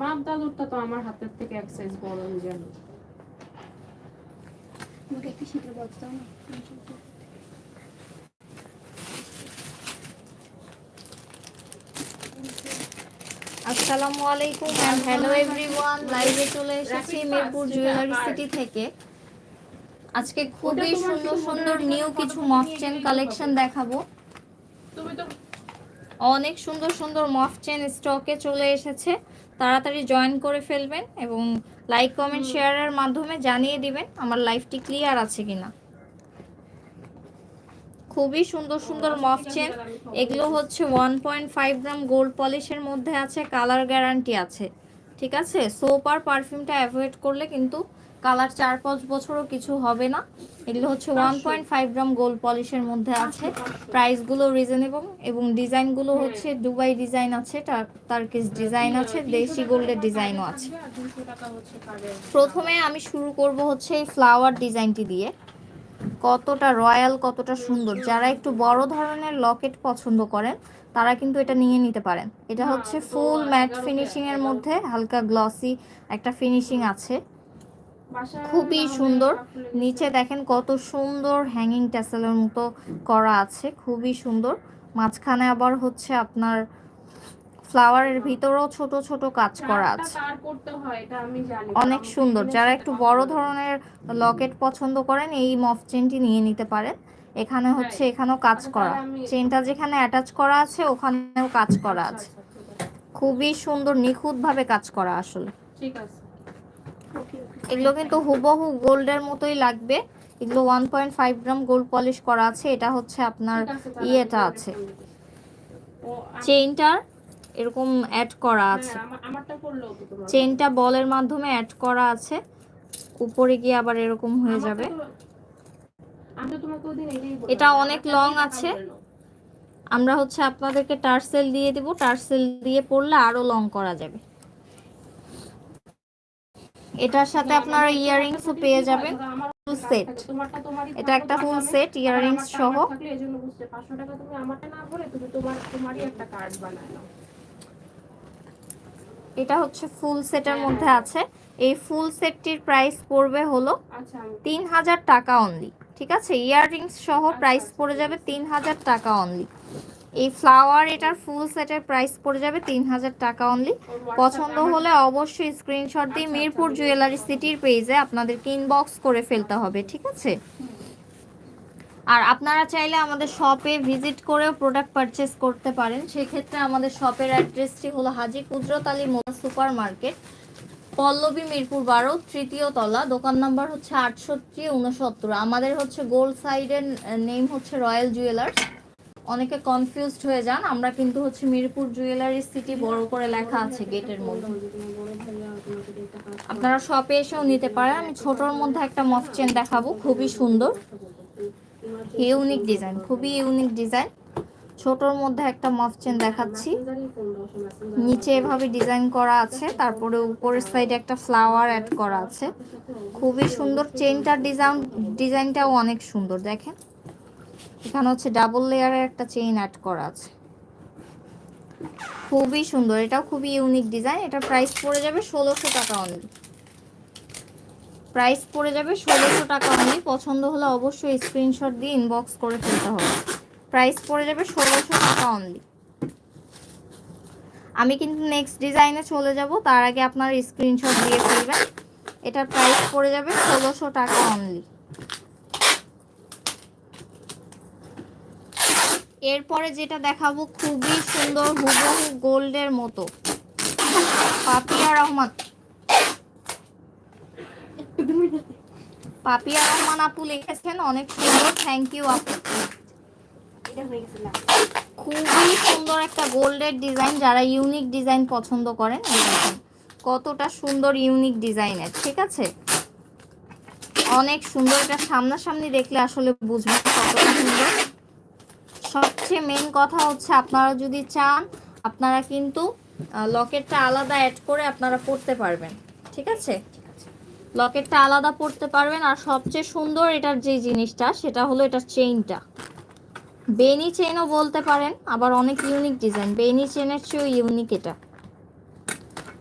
মাপ দাদুরটা তো আমার হাতের থেকে এক সাইজ বড় আমি জানি আমাকে একটা শীতের বক্স না। আসসালামু আলাইকুম। এন্ড হ্যালো এভরিওয়ান লাইভে চলে এসেছি মিরপুর জুয়েলারি সিটি থেকে। আজকে খুবই সুন্দর সুন্দর নিউ কিছু মফ চেন কালেকশন দেখাবো। অনেক সুন্দর সুন্দর মফ চেন স্টকে চলে এসেছে। তাড়াতাড়ি জয়েন করে ফেলবেন এবং লাইক কমেন্ট শেয়ারের মাধ্যমে জানিয়ে দিবেন আমার লাইফটি ক্লিয়ার আছে কিনা। খুবই সুন্দর সুন্দর মফ চেন এগুলো হচ্ছে one point five gram gold পলিশের মধ্যে আছে কালার গ্যারান্টি আছে। ঠিক আছে? সোপ আর পারফিউমটা অ্যাভয়েড করলে কিন্তু কালার চার পাঁচ বছরও কিছু হবে না। এগুলো হচ্ছে one point five gram gold পলিশের মধ্যে আছে। প্রাইসগুলো রিজনেবল এবং ডিজাইনগুলো হচ্ছে দুবাই ডিজাইন আছে টার্কিস ডিজাইন আছে দেশি গোল্ডের ডিজাইনও আছে। প্রথমে আমি শুরু করব হচ্ছে এই ফ্লাওয়ার ডিজাইনটি দিয়ে। কতটা রয়্যাল কতটা সুন্দর। যারা একটু বড় ধরনের লকেট পছন্দ করেন তারা কিন্তু এটা নিয়ে নিতে পারেন। এটা হচ্ছে ফুল ম্যাট ফিনিশিং এর মধ্যে হালকা গ্লসি একটা ফিনিশিং আছে। খুবই সুন্দর। নিচে দেখেন কত সুন্দর হ্যাঙ্গিং ট্যাসেলের মতো করা আছে খুবই সুন্দর। মাঝখানে আবার হচ্ছে আপনার ফ্লাওয়ারের ভিতরেও ছোট ছোট কাজ করা আছে। অনেক সুন্দর। যারা একটু বড় ধরনের লকেট পছন্দ করেন এই মফ চেনটি নিয়ে নিতে পারেন। এখানে হচ্ছে এখানেও কাজ আচ্ছা, করা। চেনটা যেখানে অ্যাটাচ করা আছে ওখানেও কাজ করা আচ্ছা, আছে। আচ্ছা, আছে। খুবই সুন্দর নিখুঁতভাবে কাজ করা আসলে। ঠিক আছে। এগুলো কিন্তু হুবহু গোল্ডের মতোই লাগবে। এগুলো one point five gram gold polish করা আছে। এটা হচ্ছে আপনার আছে, ইয়েটা আছে। চেইনটার এরকম অ্যাড করা আছে। হ্যাঁ, তোমার চেইনটা বলের মাধ্যমে অ্যাড করা আছে। উপরে গিয়ে আবার এরকম হয়ে যাবে। এটা অনেক টাকা আছে। আমরা হচ্ছে আপনাদেরকে টার্সেল দিয়ে দিব। টার্সেল দিয়ে পড়লে আরও লং করা যাবে। এটার সাথে আপনারা ইয়াররিংসও পেয়ে যাবেন ফুল সেট এটা একটা ফুল সেট ইয়াররিংস সহ। এজন্য বুঝতে 500 টাকা তুমি আমারটা না ভরে তুমি তোমার তোমারই একটা কার্ড বানায় নাও এটা হচ্ছে ফুল সেটের মধ্যে আছে। এই ফুল সেটটির প্রাইস পড়বে হলো তিন হাজার টাকা অনলি ঠিক আছে? ইয়াররিংস সহ প্রাইস পড়ে যাবে তিন হাজার টাকা অনলি এই ফ্লাওয়ার এটার ফুল সেটের প্রাইস পড়ে যাবে তিন হাজার টাকা অনলি পছন্দ হলে অবশ্যই স্ক্রিনশট দিয়ে আচ্ছা, মিরপুর জুয়েলারি সিটির পেজে আপনাদেরকে ইনবক্স করে ফেলতে হবে ঠিক আছে? আর আপনারা চাইলে আমাদের শপে ভিজিট করেও প্রোডাক্ট পারচেস করতে পারেন। সেক্ষেত্রে আমাদের শপের অ্যাড্রেসটি হলো হাজি কুদরত আলী মোলা সুপার মার্কেট পল্লবী মিরপুর বারো তৃতীয় তলা। দোকান নাম্বার হচ্ছে আটষট্টি উনসত্তর আমাদের হচ্ছে গোল্ড সাইডের নেম হচ্ছে রয়্যাল জুয়েলার্স অনেকে কনফিউজড হয়ে যান। আমরা কিন্তু হচ্ছে মিরপুর জুয়েলারি সিটি বড় করে লেখা আছে গেটের মধ্যে। আপনারা শপে এসেও নিতে পারেন। আমি ছোটর মধ্যে একটা মফ চেন দেখাবো। খুবই সুন্দর। ইউনিক ডিজাইন খুবই ইউনিক ডিজাইন ছোটর মধ্যে একটা মফ চেন দেখাচ্ছি। নিচে এভাবে ডিজাইন করা আছে। তারপরে উপরের সাইডে একটা ফ্লাওয়ার অ্যাড করা আছে। খুবই সুন্দর। চেনটার ডিজাইন ডিজাইনটাও অনেক সুন্দর, দেখেন। এখানে হচ্ছে ডাবল লেয়ারের একটা চেইন অ্যাড করা আছে। খুবই সুন্দর, এটাও খুবই ইউনিক ডিজাইন এটা প্রাইস পড়ে যাবে ষোলোশো টাকা অনলি প্রাইস পড়ে যাবে ষোলোশো টাকা অনলি পছন্দ হলে অবশ্যই স্ক্রিনশট দিয়ে ইনবক্স করে ফেলতে হবে। প্রাইস পড়ে যাবে ষোলোশো টাকা অনলি আমি কিন্তু নেক্সট ডিজাইনে চলে যাব, তার আগে আপনার স্ক্রিনশট দিয়ে ফেলবেন। এটার প্রাইস পড়ে যাবে ষোলোশো টাকা অনলি এরপরে যেটা দেখাবো খুবই সুন্দর হুবহু গোল্ডের মতো। পাপিয়া রহমান। পাপিয়া রহমান আপু লিখেছেন, অনেক সুন্দর থ্যাংক ইউ আপু। খুবই সুন্দর একটা গোল্ডের ডিজাইন, যারা ইউনিক ডিজাইন পছন্দ করেন কতটা সুন্দর ইউনিক ডিজাইনের, ঠিক আছে? অনেক সুন্দর, এটা সামনাসামনি দেখলে আসলে বুঝবেন কতটা সুন্দর। সবচেয়ে মেন কথা হচ্ছে আপনারা যদি চান, আপনারা কিন্তু লকেটটা আলাদা অ্যাড করে আপনারা পড়তে পারবেন। ঠিক আছে? লকেটটা আলাদা পড়তে পারবেন আর সবচেয়ে সুন্দর এটার যে জিনিসটা, সেটা হলো এটার চেইনটা বেনি চেনও বলতে পারেন, আবার অনেক ইউনিক ডিজাইন বেনি চেনের চেয়েও ইউনিক এটা।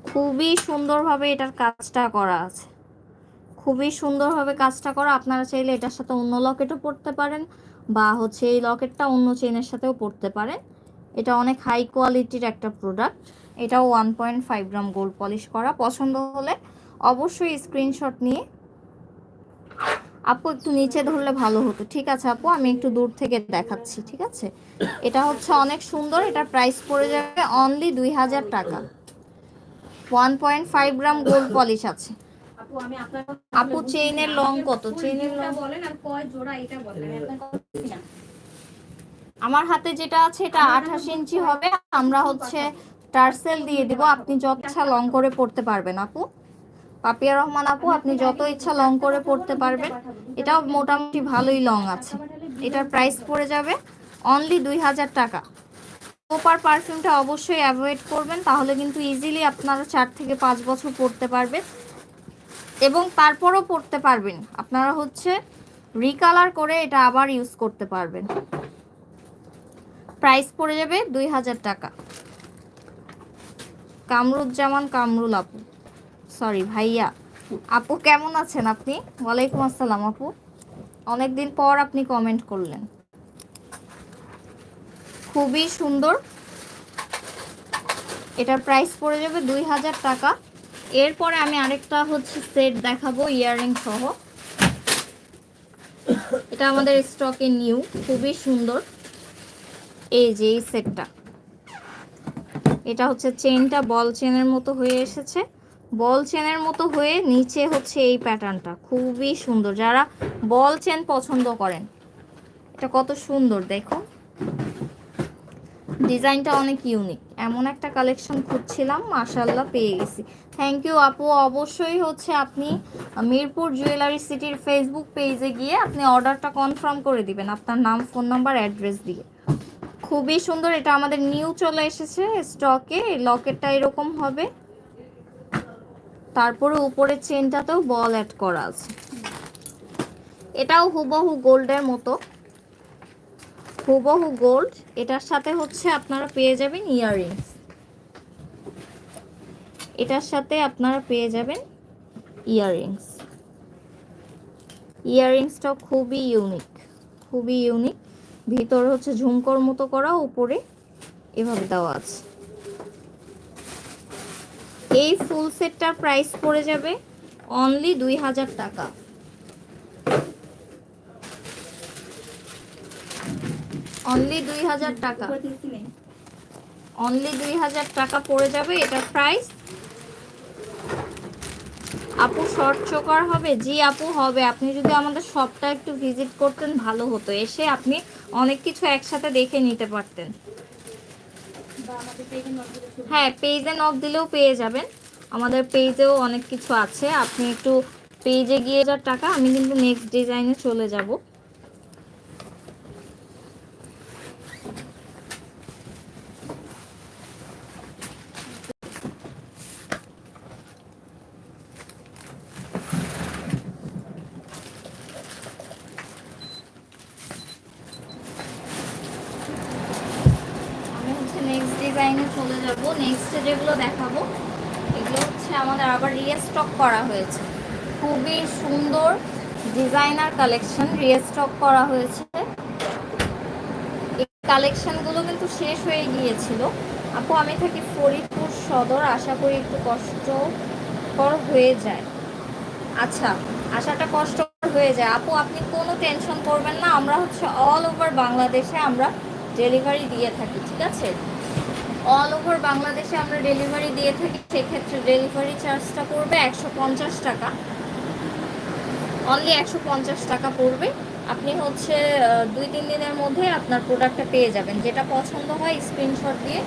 খুবই সুন্দরভাবে এটার কাজটা করা আছে। খুবই সুন্দরভাবে কাজটা করা। আপনারা চাইলে এটার সাথে অন্য লকেটও পড়তে পারেন। বা হচ্ছে এই লকেটটা অন্য চেনের সাথেও পড়তে পারেন এটা অনেক হাই কোয়ালিটির একটা প্রোডাক্ট এটাও one point five gram gold polish করা। পছন্দ হলে অবশ্যই স্ক্রিনশট নিয়ে আপু একটু নিচে ধরলে ভালো হতো। ঠিক আছে আপু, আমি একটু দূর থেকে দেখাচ্ছি, ঠিক আছে? এটা হচ্ছে অনেক সুন্দর। এটা প্রাইস পড়ে যাবে অনলি দুই হাজার টাকা। One point five gram gold polish আছে। আপু চেইনের লং কত? চেইনের লং বলেন আর কয় জোড়া এটা বলেন। আমার হাতে যেটা আছে এটা আঠাশ ইঞ্চি হবে আমরা হচ্ছে টার্সেল দিয়ে দিব। আপনি যত ইচ্ছা লং করে পড়তে পারবেন আপু। পাপিয়া রহমান আপু আপনি যত ইচ্ছা লং করে পড়তে পারবেন? এটাও মোটামুটি ভালোই লং আছে। এটার প্রাইস পড়ে যাবে অনলি দুই হাজার টাকা। কোপার পারফিউমটা অবশ্যই অ্যাভয়েড করবেন তাহলে কিন্তু ইজিলি আপনারা চার থেকে পাঁচ বছর পড়তে পারবেন। এবং তারপরও পড়তে পারবেন। আপনারা হচ্ছে রিকালার করে এটা আবার ইউজ করতে পারবেন। প্রাইস পড়ে যাবে দুই হাজার টাকা। কামরুজ্জামান, কামরুল আপু। সরি ভাইয়া। আপু, কেমন আছেন আপনি? ওয়ালাইকুম আসসালাম আপু। অনেকদিন পর আপনি কমেন্ট করলেন। খুবই সুন্দর। এটার প্রাইস পড়ে যাবে দুই হাজার টাকা। এরপরে আমি আরেকটা হচ্ছে সেট দেখাবো, ইয়াররিং সহ। এটা আমাদের স্টকে নিউ, খুবই সুন্দর। এই যে এই সেটটা। এটা হচ্ছে চেনটা, বল চেনের মতো হয়ে এসেছে। বল চেনের মতো হয়ে নিচে হচ্ছে এই প্যাটার্নটা, খুবই সুন্দর। যারা বল চেন পছন্দ করেন, এটা কত সুন্দর, দেখো। ডিজাইনটা অনেক ইউনিক এমন একটা কালেকশন খুঁজছিলাম মাশাল্লাহ পেয়ে গেছি। থ্যাংক ইউ আপু, অবশ্যই হচ্ছে আপনি মিরপুর জুয়েলারি সিটির ফেসবুক পেজে গিয়ে আপনি অর্ডারটা কনফার্ম করে দিবেন, আপনার নাম ফোন নাম্বার অ্যাড্রেস দিয়ে। খুবই সুন্দর, এটা আমাদের নিউ চলে এসেছে স্টকে লকেটটা এরকম হবে। তারপরে উপরে চেনটাতেও বল অ্যাড করা আছে। এটাও হুবহু গোল্ডের মতো। হুবহু গোল্ড। এটার সাথে হচ্ছে আপনারা পেয়ে যাবেন ইয়াররিংস। এটার সাথে আপনারা পেয়ে যাবেন ইয়াররিংস। ইয়াররিংসটাও খুবই ইউনিক খুবই ইউনিক। ভিতরে হচ্ছে ঝুমকর মতো করা, উপরে এভাবে দেওয়া আছে। এই ফুল সেটটার প্রাইস পড়ে যাবে অনলি দুই হাজার টাকা। অনলি দুই হাজার টাকা। অনলি দুই হাজার টাকা পড়ে যাবে এটার প্রাইস আপু শর্ট চোকার হবে? জি আপু, হবে। আপনি যদি আমাদের শপটা একটু ভিজিট করতেন, ভালো হতো। এসে আপনি অনেক কিছু একসাথে দেখে নিতে পারতেন। হ্যাঁ পেজে নক দিলেও পেয়ে যাবেন। আমাদের পেজেও অনেক কিছু আছে। আপনি একটু পেজে গিয়ে যার টাকা, আমি কিন্তু নেক্সট ডিজাইনে চলে যাব আমি হচ্ছে নেক্সট ডিজাইনে চলে যাব। নেক্সটে যেগুলো দেখাবো, এগুলো হচ্ছে আমাদের আবার রিস্টক করা হয়েছে। খুবই সুন্দর ডিজাইনার কালেকশন রিস্টক করা হয়েছে। এই কালেকশনগুলো কিন্তু শেষ হয়ে গিয়েছিল। আপু, আমি থাকি ফরিদপুর সদর, আশা করি একটু কষ্টকর হয়ে যায়। আচ্ছা আশাটা কষ্টকর হয়ে যায়। আপু, আপনি কোনো টেনশন করবেন না, আমরা হচ্ছে অল ওভার বাংলাদেশে আমরা ডেলিভারি দিয়ে থাকি, ঠিক আছে? অল ওভার বাংলাদেশে আমরা ডেলিভারি দিয়ে থাকি, সেক্ষেত্রে ডেলিভারি চার্জটা পড়বে একশো পঞ্চাশ টাকা। অনলি একশো পঞ্চাশ টাকা পড়বে। আপনি হচ্ছে দুই তিন দিনের মধ্যে আপনার প্রোডাক্টটা পেয়ে যাবেন। যেটা পছন্দ হয় স্ক্রিনশট দিয়ে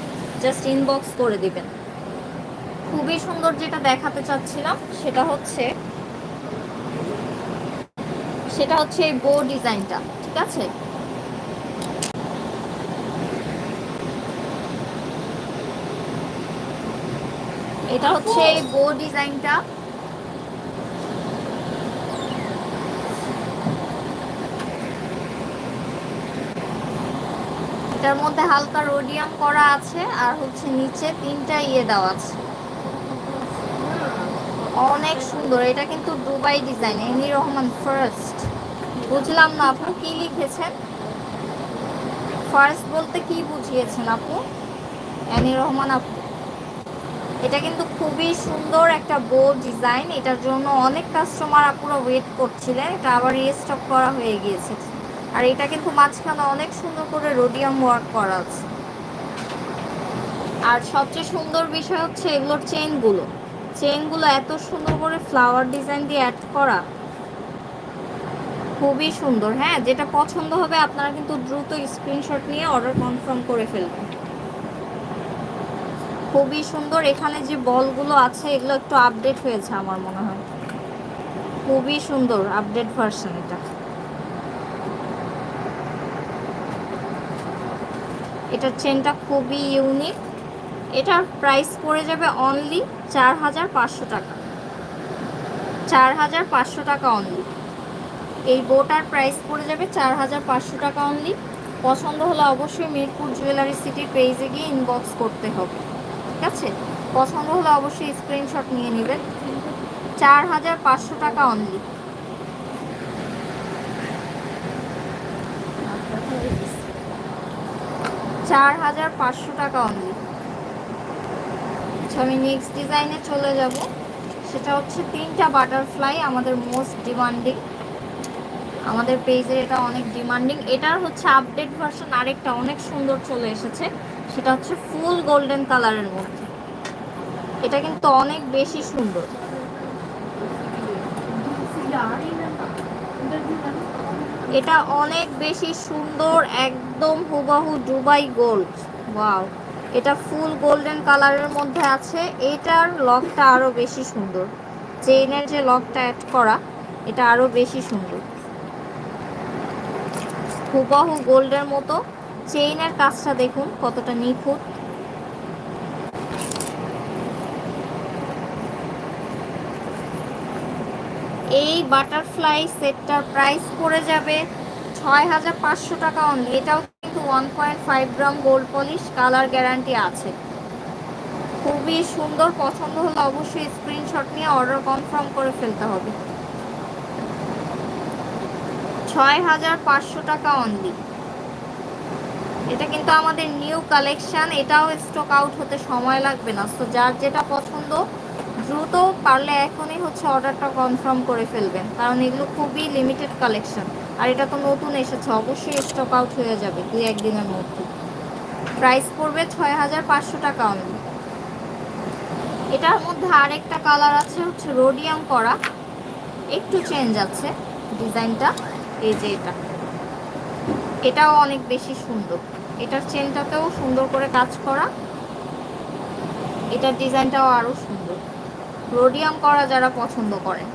জাস্ট ইনবক্স করে দিবেন। খুবই সুন্দর যেটা দেখাতে চাচ্ছিলাম, সেটা হচ্ছে সেটা হচ্ছে এই বো ডিজাইনটা ঠিক আছে? এটা হচ্ছে এই বো ডিজাইনটা এটার মধ্যে হালকা রোডিয়াম করা আছে, আর হচ্ছে নিচে তিনটা ইয়ে দেওয়া আছে। অনেক সুন্দর, এটা কিন্তু দুবাই ডিজাইন এনি রহমান ফার্স্ট বুঝলাম না আপু, কি লিখেছেন? ফার্স্ট বলতে কি বুঝিয়েছেন আপু? অ্যানি রহমান আপু। এটা কিন্তু খুবই সুন্দর একটা বো ডিজাইন এটার জন্য অনেক কাস্টমার আপুরা ওয়েট করছিলেন। এটা আবার রিস্টক করা হয়ে গিয়েছে। আর এটা কিন্তু মাঝখানে অনেক সুন্দর করে রোডিয়াম ওয়ার্ক করা আছে। আর সবচেয়ে সুন্দর বিষয় হচ্ছে এগুলোর চেনগুলো চেনগুলো এত সুন্দর করে ফ্লাওয়ার ডিজাইন দিয়ে অ্যাড করা। খুবই সুন্দর। হ্যাঁ যেটা পছন্দ হবে আপনারা কিন্তু দ্রুত স্ক্রিনশট নিয়ে অর্ডার কনফার্ম করে ফেলবেন। খুবই সুন্দর। এখানে যে বলগুলো আছে, এগুলো একটু আপডেট হয়েছে আমার মনে হয়। খুবই সুন্দর আপডেট ভার্সন এটা। এটার চেনটা খুবই ইউনিক এটার প্রাইস পড়ে যাবে অনলি চার হাজার পাঁচশো টাকা। চার হাজার পাঁচশো টাকা অনলি এই বোটার প্রাইস পড়ে যাবে চার হাজার পাঁচশো টাকা অনলি পছন্দ হলে অবশ্যই মিরপুর জুয়েলারি সিটির পেজে গিয়ে ইনবক্স করতে হবে। আছে পছন্দ হলে অবশ্যই স্ক্রিনশট নিয়ে নেবেন। চার হাজার পাঁচশো টাকা অনলি চার হাজার পাঁচশো টাকা অনলি আচ্ছা আমি নেক্সট ডিজাইনে চলে যাব। সেটা হচ্ছে তিনটা বাটারফ্লাই আমাদের মোস্ট ডিমান্ডিং আমাদের পেজের এটা অনেক ডিমান্ডিং এটার হচ্ছে আপডেট ভার্সন আরেকটা, অনেক সুন্দর চলে এসেছে। সেটা হচ্ছে ফুল গোল্ডেন কালারের মধ্যে। এটা কিন্তু অনেক বেশি সুন্দর। এটা অনেক বেশি সুন্দর, একদম হুবাহু দুবাই গোল্ড। ওয়াও, এটা ফুল গোল্ডেন কালারের মধ্যে আছে। এটার লকটা আরও বেশি সুন্দর। চেইনের যে লকটা অ্যাড করা, এটা আরও বেশি সুন্দর। হুবাহু গোল্ডের মতো। চেইনের কাজটা দেখুন, কতটা নিখুঁত। এই বাটারফ্লাই সেটটার প্রাইস পড়ে যাবে ছয় হাজার পাঁচশো টাকা অনলি এটাও কিন্তু one point five gram gold polish colour guarantee আছে। খুবই সুন্দর, পছন্দ হলে অবশ্যই স্ক্রিনশট নিয়ে অর্ডার কনফার্ম করে ফেলতে হবে। ছয় হাজার পাঁচশো টাকা অনলি এটা কিন্তু আমাদের নিউ কালেকশন, এটাও স্টক আউট হতে সময় লাগবে না। তো যার যেটা পছন্দ, দ্রুত পারলে এখনই হচ্ছে অর্ডারটা কনফার্ম করে ফেলবেন। কারণ এগুলো খুবই লিমিটেড কালেকশন আর এটা তো নতুন এসেছে, অবশ্যই স্টক আউট হয়ে যাবে দুই একদিনের মধ্যে। প্রাইস পড়বে ছয় হাজার পাঁচশো টাকা অনলি এটার মধ্যে আরেকটা কালার আছে, হচ্ছে রোডিয়াম করা। একটু চেঞ্জ আছে ডিজাইনটা, এই যে এটা। এটাও অনেক বেশি সুন্দর। এটার চেনটাতেও সুন্দর করে কাজ করা। এটার ডিজাইনটাও আরও সুন্দর। রোডিয়াম করা যারা পছন্দ করেন।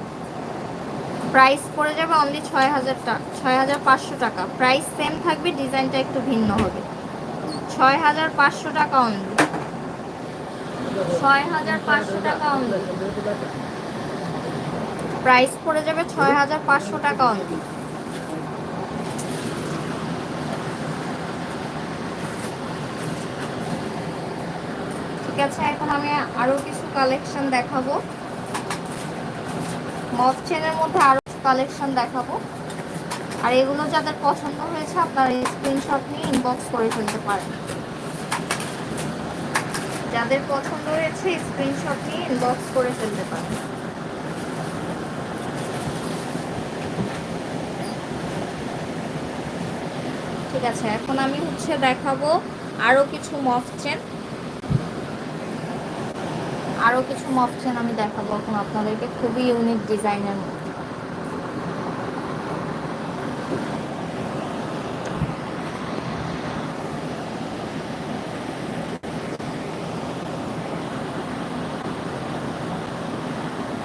প্রাইস পড়ে যাবে অনলি ছয় হাজার টাকা ছয় হাজার পাঁচশো টাকা। প্রাইস সেম থাকবে ডিজাইনটা একটু ভিন্ন হবে। ছয় হাজার পাঁচশো টাকা অনলি ছয় হাজার পাঁচশো টাকা অনলি প্রাইস পড়ে যাবে ছয় হাজার পাঁচশো টাকা অনলি আছে এখন আমি আরও কিছু কালেকশন দেখাবো। মফ চেনের মধ্যে আরও কালেকশন দেখাবো। আর এগুলো যাদের পছন্দ হয়েছে, আপনারা স্ক্রিনশট নিয়ে ইনবক্স করে ফেলতে পারেন। যাদের পছন্দ হয়েছে স্ক্রিনশট নিয়ে ইনবক্স করে ফেলতে পারেন। ঠিক আছে, এখন আমি হচ্ছে দেখাবো আরও কিছু মফ চেন আরও কিছু মফ চেন আমি দেখাবো এখন আপনাদেরকে। খুবই ইউনিক ডিজাইনের মধ্যে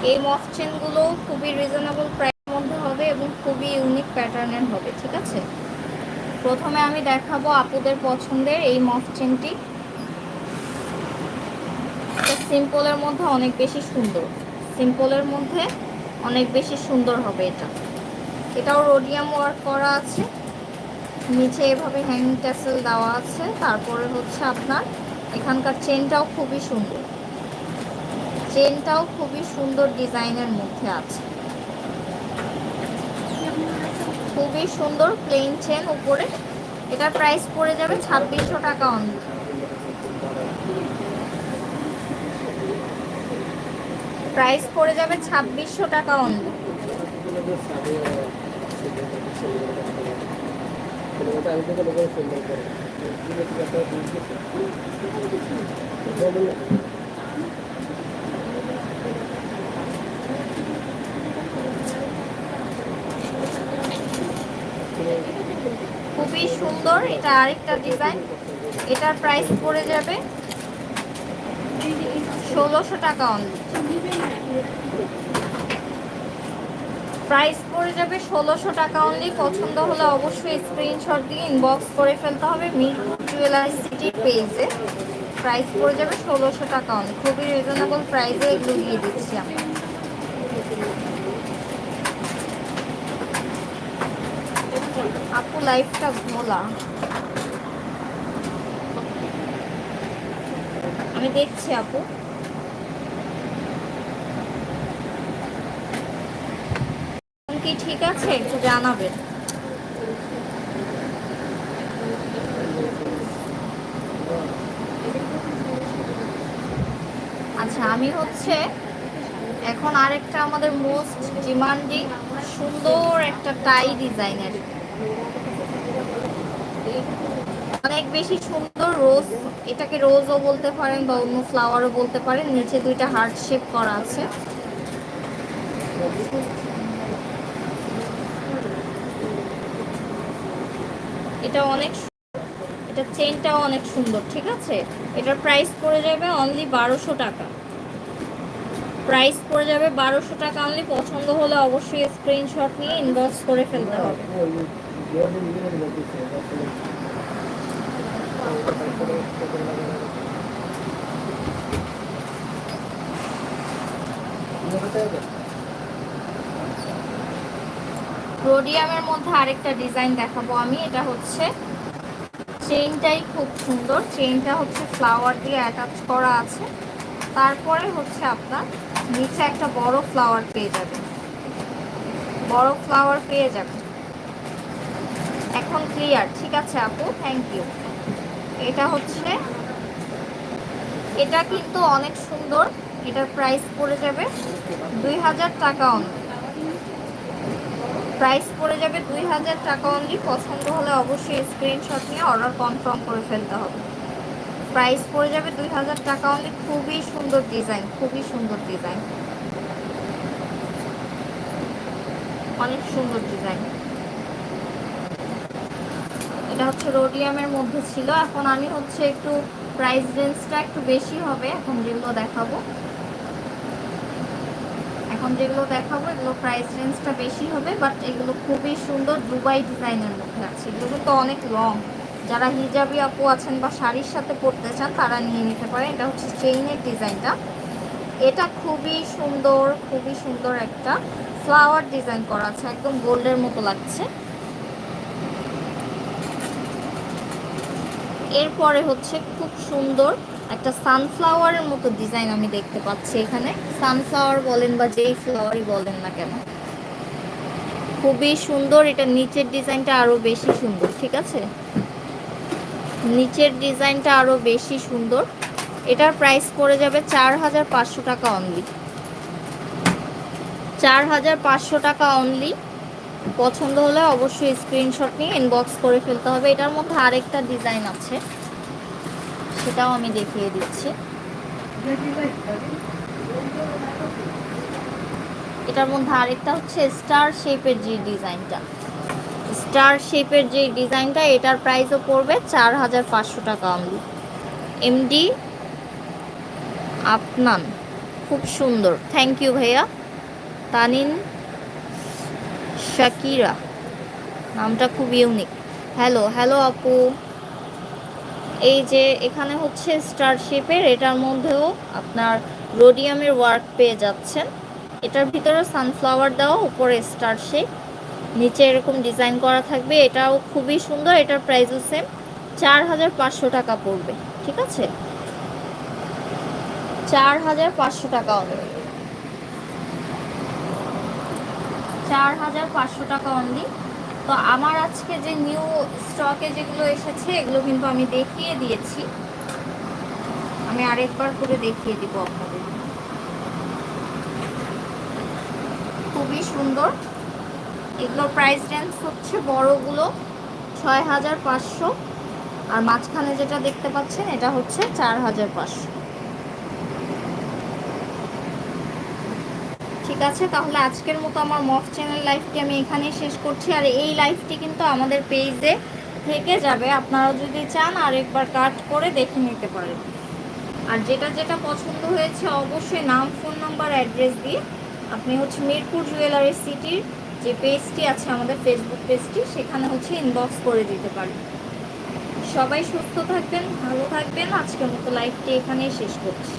এই মফ চেনগুলো খুবই রিজনেবল প্রাইসের মধ্যে হবে এবং খুবই ইউনিক প্যাটার্নের হবে, ঠিক আছে? প্রথমে আমি দেখাবো আপুদের পছন্দের এই মফ চেনটি সিম্পলের মধ্যে অনেক বেশি সুন্দর। সিম্পলের মধ্যে অনেক বেশি সুন্দর হবে এটা। এটাও রোডিয়াম ওয়ার্ক করা আছে। নিচে এভাবে হ্যাঙ্গিং ট্যাসেল দেওয়া আছে। তারপরে হচ্ছে আপনার এখানকার চেনটাও খুবই সুন্দর। চেনটাও খুবই সুন্দর ডিজাইনের মধ্যে আছে। খুবই সুন্দর প্লেন চেন উপরে। এটার প্রাইস পড়ে যাবে ছাব্বিশশো টাকা অনলি প্রাইস পড়ে যাবে ছাব্বিশশো টাকা অনলি খুবই সুন্দর, এটা আরেকটা ডিজাইন এটার প্রাইস পড়ে যাবে ষোলোশো টাকা প্রাইস পড়ে যাবে ষোলোশো টাকা অনলি পছন্দ হলে অবশ্যই স্ক্রিনশট দিয়ে ইনবক্স করে ফেলতে হবে মিরপুর জুয়েলারি পেজে প্রাইস পড়ে যাবে ষোলোশো টাকা অনলি খুবই রিজনেবল প্রাইসে এগুলো দিয়ে দিচ্ছি আমি। আপু লাইফটা ভোলা আমি দেখছি আপু এখন কি ঠিক আছে, একটু জানাবেন। আচ্ছা আমি হচ্ছে এখন আরেকটা আমাদের মোস্ট ডিমান্ডিং সুন্দর একটা টাই ডিজাইনের অনেক বেশি সুন্দর রোজ এটাকে রোজও বলতে পারেন বা অন্য ফ্লাওয়ারও বলতে পারেন, নিচে দুইটা হার্ট শেপ করা আছে। এটা অনেক এটা চেনটাও অনেক সুন্দর, ঠিক আছে? এটার প্রাইস পড়ে যাবে অনলি বারোশো টাকা। প্রাইস পড়ে যাবে বারোশো টাকা অনলি পছন্দ হলে অবশ্যই স্ক্রিনশট নিয়ে ইনবক্স করে ফেলতে হবে। রোডিয়ামের মধ্যে আরেকটা ডিজাইন দেখাবো আমি, এটা হচ্ছে চেইনটাই খুব সুন্দর। চেইনটা হচ্ছে ফ্লাওয়ার দিয়ে অ্যাটাচ করা আছে। তারপরে হচ্ছে আপনার নিচে একটা বড় ফ্লাওয়ার পেয়ে যাবেন। বড় ফ্লাওয়ার পেয়ে যাবেন। এখন ক্লিয়ার ঠিক আছে আপু? থ্যাংক ইউ এটা হচ্ছে, এটা কিন্তু অনেক সুন্দর। এটার প্রাইস পড়ে যাবে দুই হাজার টাকা অনলি প্রাইস পড়ে যাবে দুই হাজার টাকা অনলি পছন্দ হলে অবশ্যই স্ক্রিনশট নিয়ে অর্ডার কনফার্ম করে ফেলতে হবে। প্রাইস পড়ে যাবে দুই হাজার টাকা অনলি খুবই সুন্দর ডিজাইন খুবই সুন্দর ডিজাইন অনেক সুন্দর ডিজাইন এটা হচ্ছে রোডিয়ামের মধ্যে ছিল। এখন আমি হচ্ছে একটু প্রাইস রেঞ্জটা একটু বেশি হবে। এখন যেগুলো দেখাবো। এখন যেগুলো দেখাবো, এগুলো প্রাইস রেঞ্জটা বেশি হবে বাট এগুলো খুবই সুন্দর দুবাই ডিজাইনের মধ্যে আছে। এগুলো তো অনেক লং যারা হিজাবি আপু আছেন বা শাড়ির সাথে পরতে চান, তারা নিয়ে নিতে পারেন। এটা হচ্ছে চেইনের ডিজাইনটা এটা খুবই সুন্দর খুবই সুন্দর একটা ফ্লাওয়ার ডিজাইন করা আছে, একদম গোল্ডের মতো লাগছে। এরপরে হচ্ছে খুব সুন্দর একটা সানফ্লাওয়ারের মতো ডিজাইন আমি দেখতে পাচ্ছি এখানে। সানফ্লাওয়ার বলেন বা যেই ফ্লাওয়ারই বলেন না কেন। খুবই সুন্দর, এটা নিচের ডিজাইনটা আরও বেশি সুন্দর, ঠিক আছে? নিচের ডিজাইনটা আরও বেশি সুন্দর। এটার প্রাইস পড়ে যাবে চার হাজার পাঁচশো টাকা অনলি চার হাজার পাঁচশো টাকা অনলি পছন্দ হলে অবশ্যই স্ক্রিনশট নিয়ে ইনবক্স করে ফেলতে হবে। এটার মধ্যে আরেকটা ডিজাইন আছে। সেটাও আমি দেখিয়ে দিচ্ছি। এটার মধ্যে আরেকটা হচ্ছে স্টার শেপের যে ডিজাইনটা। স্টার শেপের যে ডিজাইনটা, এটার প্রাইসও পড়বে চার হাজার পাঁচশো টাকা অনলি এমডি আপনান খুব সুন্দর। থ্যাংক ইউ ভাইয়া। তানিন শাকিরা, নামটা খুব ইউনিক হ্যালো হ্যালো আপু। এই যে এখানে হচ্ছে স্টার শেপের এটার মধ্যেও আপনার রোডিয়ামের ওয়ার্ক পেয়ে যাচ্ছেন। এটার ভিতরে সানফ্লাওয়ার দেওয়া, উপরে স্টার শেপ নিচে এরকম ডিজাইন করা থাকবে, এটাও খুবই সুন্দর, এটার প্রাইসও সেম চার হাজার পাঁচশো টাকা পড়বে, ঠিক আছে? চার হাজার পাঁচশো টাকা অনলি চার হাজার পাঁচশো টাকা অনলি তো আমার আজকে যে নিউ স্টকে যেগুলো এসেছে, এগুলো কিন্তু আমি দেখিয়ে দিয়েছি। আমি আরেকবার করে দেখিয়ে দিব আপনাদের। খুবই সুন্দর। এগুলোর প্রাইস রেঞ্জ হচ্ছে বড়গুলো ছয় হাজার পাঁচশো। আর মাঝখানে যেটা দেখতে পাচ্ছেন, এটা হচ্ছে চার হাজার পাঁচশো। ঠিক আছে? তাহলে আজকের মতো আমার মফ চ্যানেল লাইভটি আমি এখানেই শেষ করছি। আর এই লাইভটি কিন্তু আমাদের পেজে থেকে যাবে। আপনারা যদি চান আরেকবার কাট করে দেখে নিতে পারেন। আর যেটা যেটা পছন্দ হয়েছে অবশ্যই নাম, ফোন নাম্বার, অ্যাড্রেস দিয়ে আপনি হচ্ছে মিরপুর জুয়েলারি সিটির যে পেজটি আছে আমাদের ফেসবুক পেজটি, সেখানে হচ্ছে ইনবক্স করে দিতে পারেন। সবাই সুস্থ থাকবেন, ভালো থাকবেন। আজকের মতো লাইভটি এখানেই শেষ করছি।